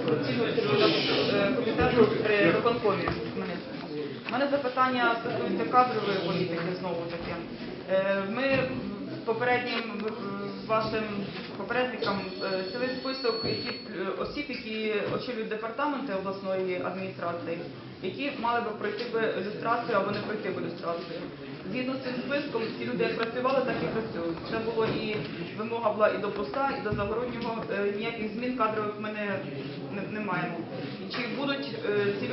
антикорупційного е, комітету при виконкомі. У мене запитання стосується кадрової політики знову таки. Е, Ми попереднім е, вашим попередникам е, цілий список які, е, осіб, які очолюють департаменти обласної адміністрації, які мали би пройти би люстрацію або не пройти би люстрацію. Згідно з цим списком, ці люди як працювали, так і працюють. Це було і вимога була і до поста, і до загороднього. Е, Ніяких змін кадрових ми не, не, не маємо. І чи будуть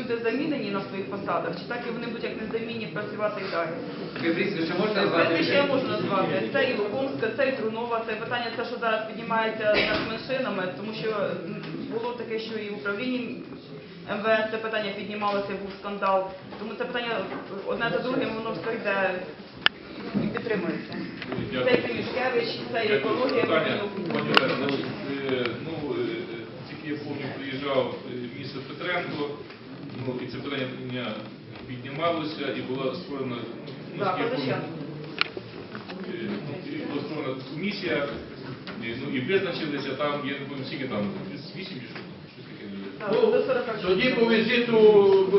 люди замінені на своїх посадах, чи так і вони будуть як незамінні працювати і далі? Таке прізвище можна назвати? Прізвище я можу назвати. Це і Лукомська, це і Трунова. Це питання, те, що зараз піднімається над меншинами, тому що було таке, що і в управлінні МВС це питання піднімалося, був скандал. Тому це питання одне за другим, воно все йде і підтримується. Це і Тимішкевич, це і екологія. Пані Олено, е, ну, е, тільки я пам'ятаю, приїжджав е, місто Петренко, ну, і це питання піднімалося, і була створена, ну, пам'ятаю, е, ну, була створена комісія, і, ну, і визначилися там, я не пам'ятаю, скільки там, 8 чи що, таке. Ну, Тоді по візиту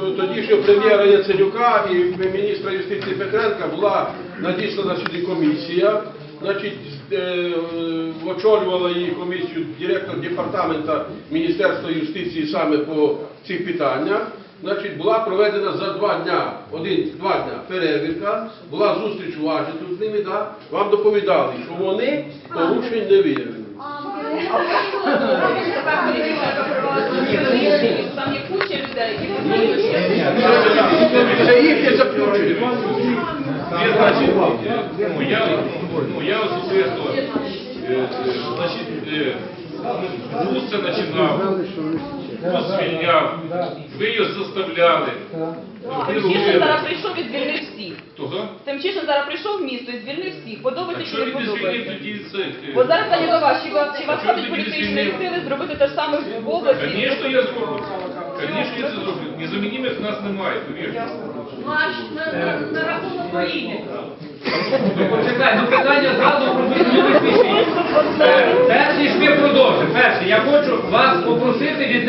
е, тодішнього прем'єра Яценюка і міністра юстиції Петренка була надіслана сюди комісія. Значить, е, е, очолювала її комісію директор департамента Міністерства юстиції саме по цих питаннях. Значить, була проведена за два дня, один-два дня перевірка, була зустріч у Вашингтоні з ними, да? вам доповідали, що вони порушень не виявили. Там є куча людей, які можуть ще Це їхнє заключення. Є, значить, е, я, особисто, значить, е, ну, це починав, звільняв, ви його заставляли. Тимчишин зараз прийшов і звільнив всіх. Того? Тимчишин зараз прийшов в місто і звільнив всіх. Подобається чи чого не він не звільнив подобається? тоді це? Бо зараз до вас, чи вас, чи вас хватить політичної сили зробити те ж саме в області? Звісно, я зроблю. Звісно, я це зроблю. Незамінних в нас немає, повірте. Ваш на, на, на рахунок України. Почекай, ну питання зразу про я хочу вас попросити від